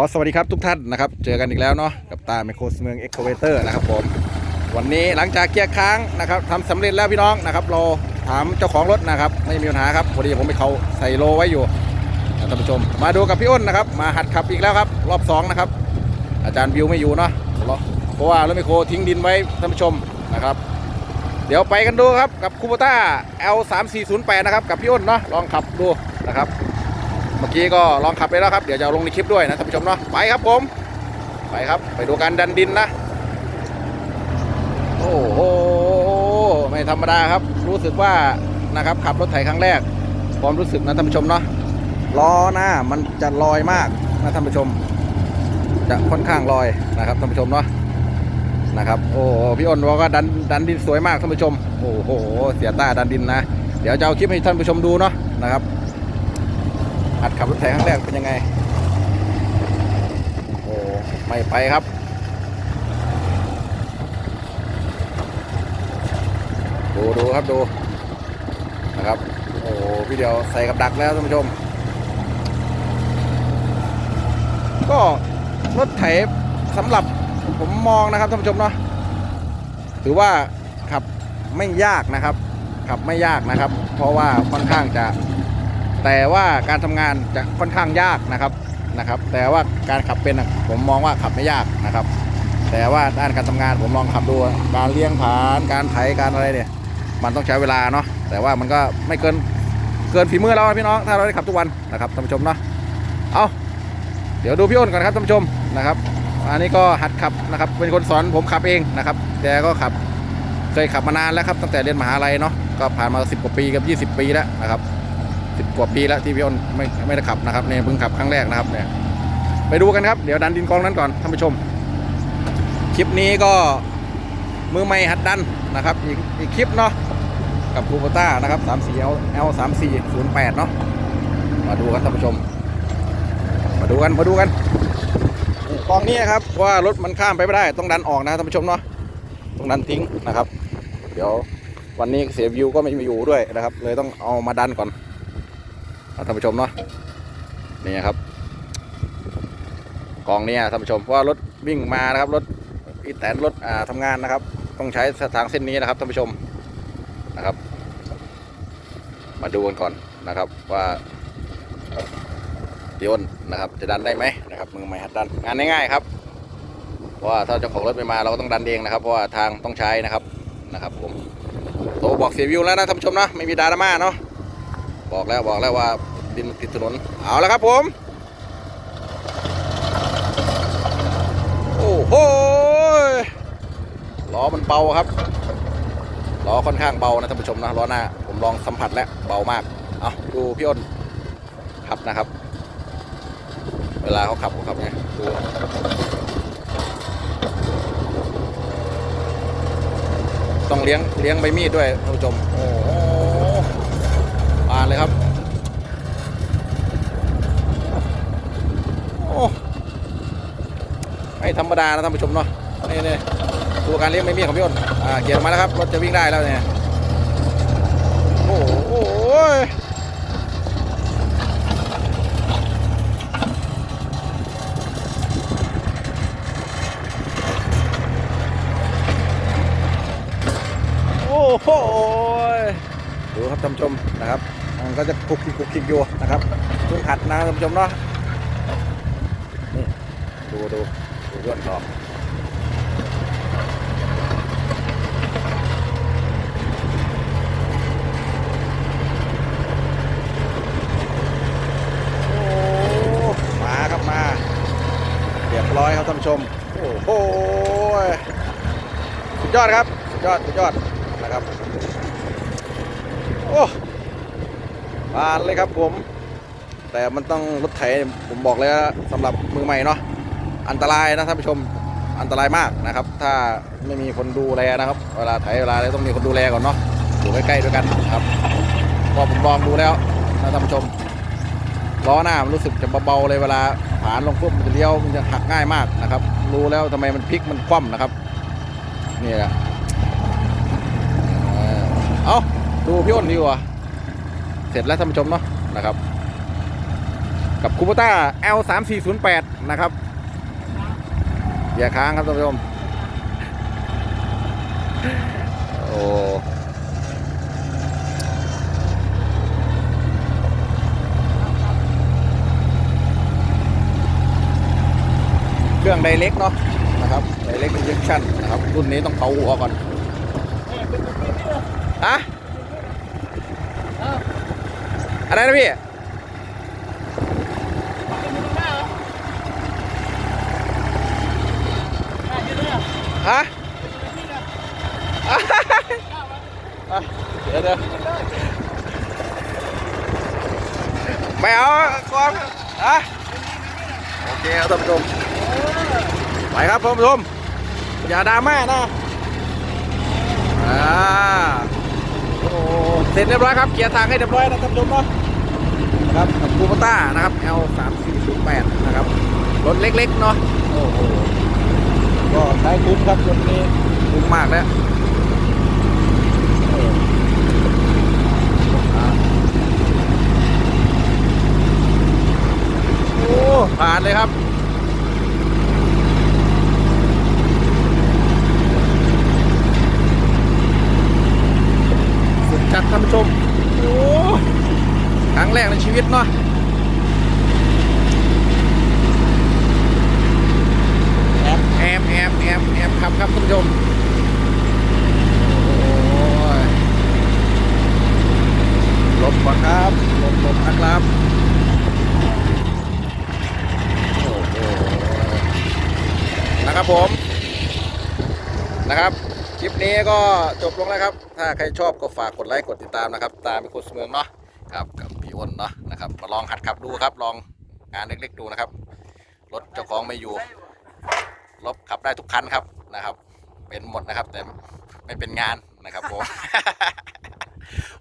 ขอสวัสดีครับทุกท่านนะครับ เจอกันอีกแล้วเนาะกับตาไมโครสเมืองเอ็กโคเวเตอร์นะครับผม วันนี้หลังจากเกียร์ค้างนะครับทำสำเร็จแล้วพี่น้องนะครับเราถามเจ้าของรถนะครับ ไม่มีปัญหาครับพอดีผมไปเขาใส่โลไว้อยู่ท่านผู้ชม มาดูกับพี่อ้นนะครับ มาหัดขับอีกแล้วครับ รอบสองนะครับอาจารย์วิวไม่อยู่เนาะเพราะว่ารถไมโครทิ้งดินไว้ท่านผู้ชมนะครับ เดี๋ยวไปกันดูครับกับคูโบต้า L 3 4 0 8 นะครับกับพี่อ้นเนาะลองขับดูนะครับ เมื่อกี้ก็ลองขับไปแล้วครับ เดี๋ยวจะเอาลงในคลิปด้วยนะท่านผู้ชมเนาะไปครับผม ไปครับ ไปดูการดันดินนะโอ้โหไม่ธรรมดาครับ รู้สึกว่านะครับขับรถไถครั้งแรกความรู้สึกนะท่านผู้ชมเนาะล้อหน้ามันจะลอยมากนะท่านผู้ชม จะค่อนข้างลอยนะครับท่านผู้ชมเนาะนะครับโอ้พี่อ้นบอกว่าดันดันดินสวยมากท่านผู้ชม โอ้โห เสียตาดันดินนะ เดี๋ยวจะเอาคลิปให้ท่านผู้ชมดูเนาะนะครับ หัดขับรถไถครั้งแรกเป็นยังไง โอ้ไม่ไปครับดูดูครับดูนะครับโอ้พี่เดียวใส่กับดักแล้วท่านผู้ชม ก็รถไถสำหรับผมมองนะครับท่านผู้ชมเนาะถือว่าขับไม่ยากนะครับขับไม่ยากนะครับ เพราะว่าค่อนข้างจะ แต่ว่าการทำงานจะค่อนข้างยากนะครับนะครับ แต่ว่าการขับเป็นผมมองว่าขับไม่ยากนะครับ แต่ว่าด้านการทำงานผมลองขับดูการเลี้ยงผานการไถการอะไรเนี่ย มันต้องใช้เวลาเนาะแต่ว่ามันก็ไม่เกินเกินฝีมือเราพี่น้องถ้าเราได้ขับทุกวันนะครับท่านผู้ชมเนาะเอาเดี๋ยวดูพี่อ้นก่อนครับท่านผู้ชมนะครับอันนี้ก็หัดขับนะครับ เป็นคนสอนผมขับเองนะครับแต่ก็ขับเคยขับมานานแล้วครับตั้งแต่เรียนมหาลัยเนาะก็ผ่านมา 10 กว่าปีกับ 20 ปีแล้วนะครับ สิบกว่าปีแล้วที่พี่อ้นไม่ไม่ได้ขับนะครับเนี่ยเพิ่งขับครั้งแรกนะครับเนี่ยไปดูกันครับ เดี๋ยวดันดินกองนั้นก่อนท่านผู้ชม คลิปนี้ก็มือใหม่หัดดันนะครับอีกอีกคลิปเนาะกับคูโบต้านะครับ3 4 L L 3 4 0 8เนาะมาดูกันท่านผู้ชม มาดูกันมาดูกันกองนี้ครับว่ารถมันข้ามไปไม่ได้ต้องดันออกนะท่านผู้ชมเนาะต้องดันทิ้งนะครับ เดี๋ยววันนี้เสียวิวก็ไม่มีอยู่ด้วยนะครับ เลยต้องเอามาดันก่อน ท่านผู้ชมเนาะนี่ครับกองนี้ท่านผู้ชมเพราะว่ารถวิ่งมานะครับรถอีแตนรถอ่าทำงานนะครับ ต้องใช้ทางเส้นนี้นะครับท่านผู้ชมนะครับ มาดูกันก่อนนะครับว่าเดี๋ยวนะครับ จะดันได้ไหมนะครับมือใหม่หัดดันงานง่ายๆครับเพราะว่าถ้าเจ้าของรถไม่มาเราก็ต้องดันเองนะครับ เพราะว่าทางต้องใช้นะครับนะครับผมโทรบอกเสียวิวแล้วนะท่านผู้ชมเนาะไม่มีดราม่าเนาะ บอกแล้วบอกแล้วว่าดินติดถนน เอาแล้วครับผม โอ้โหล้อมันเบาครับล้อค่อนข้างเบานะท่านผู้ชมนะล้อหน้า ผมลองสัมผัสแล้วเบามาก เอาดูพี่อ้นขับนะครับ เวลาเขาขับเขาขับไงดูต้องเลี้ยงเลี้ยงใบมีดด้วยท่านผู้ชม โอ้ เลยครับ โอ้ไม่ธรรมดานะท่านผู้ชมเนาะนี่นี่ดูการเลี้ยงไม่มีของพี่อ้นอ่าเกียร์มาแล้วครับรถจะวิ่งได้แล้วเนี่ยโอ้โหโอ้โหดูครับท่านผู้ชมนะครับ มันก็จะคุกคิกคุกคิกอยู่นะครับเพิ่งหัดนะท่านผู้ชมเนาะนี่ดูดูดูย้อนต่อโอ้มาครับมาเรียบร้อยครับท่านผู้ชม โอ้โหสุดยอดครับ สุดยอด สุดยอดนะครับ โอ้ ผ่านเลยครับผม แต่มันต้องรถไถผมบอกเลยว่าสำหรับมือใหม่เนาะอันตรายนะท่านผู้ชมอันตรายมากนะครับ ถ้าไม่มีคนดูแลนะครับ เวลาไถเวลาอะไรต้องมีคนดูแลก่อนเนาะอยู่ใกล้ๆด้วยกันครับพอผมลองดูแล้วนะท่านผู้ชมล้อหน้ามันรู้สึกจะเบาๆเลยเวลาผ่านลงปุ๊บมันจะเลี้ยวมันจะหักง่ายมากนะครับ รู้แล้วทำไมมันพลิกมันคว่ำนะครับนี่แหละเอ่อเอาดูพี่อ้นดีกว่า สร็จแล้วท่านผู้ชมเนาะนะครับ กับคูปต้า L 3 4 0 8นะครับ อย่าค้างครับท่านผู้ชม โอ้เครื่องไดเล็กเนาะนะครับไดเล็กอินเจคชั่นนะครับ รุ่นนี้ต้องเผาหัวก่อนฮะ อะไรนะพี่ฮะเดี๋ยวเดี๋ยวไม่เอาก่อนอะโอเคครับท่านผู้ชมไปครับท่านผู้ชมอย่าดราม่านะอ่า สร็จเรียบร้อยครับเกียร์ทางให้เรียบร้อยนะท่านผู้ชมเนาะนะครับกับคูปต้านะครับ L 3 4 0 8นะครับรถเล็กๆเนาะโอ้โหก็ใช้คุ้มครับตัวนี้คุ้มมากแล้วเอออะโอ้ผ่านเลยครับ สุดจัดท่านผู้ชม โอ้ค รั้งแรกในชีวิตเนาะแอมแอมแอมแอมแอมครับครับท่านผู้ชมโอ้ยหลบก่อนครับหลบหลบนะครับโอ้โหนะครับผมนะครับ คลิปนี้ก็จบลงแล้วครับ ถ้าใครชอบก็ฝากกดไลค์กดติดตามนะครับ ตามเป็นคนเสมอเนาะครับ อ้นเนาะนะครับมาลองหัดขับดูครับ ลองงานเล็กๆดูนะครับ รถเจ้าของไม่อยู่รถขับได้ทุกคันครับนะครับ เป็นหมดนะครับ แต่ไม่เป็นงานนะครับผม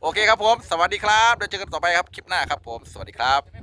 โอเคครับผม สวัสดีครับเดี๋ยวเจอกันต่อไปครับคลิปหน้าครับผม สวัสดีครับ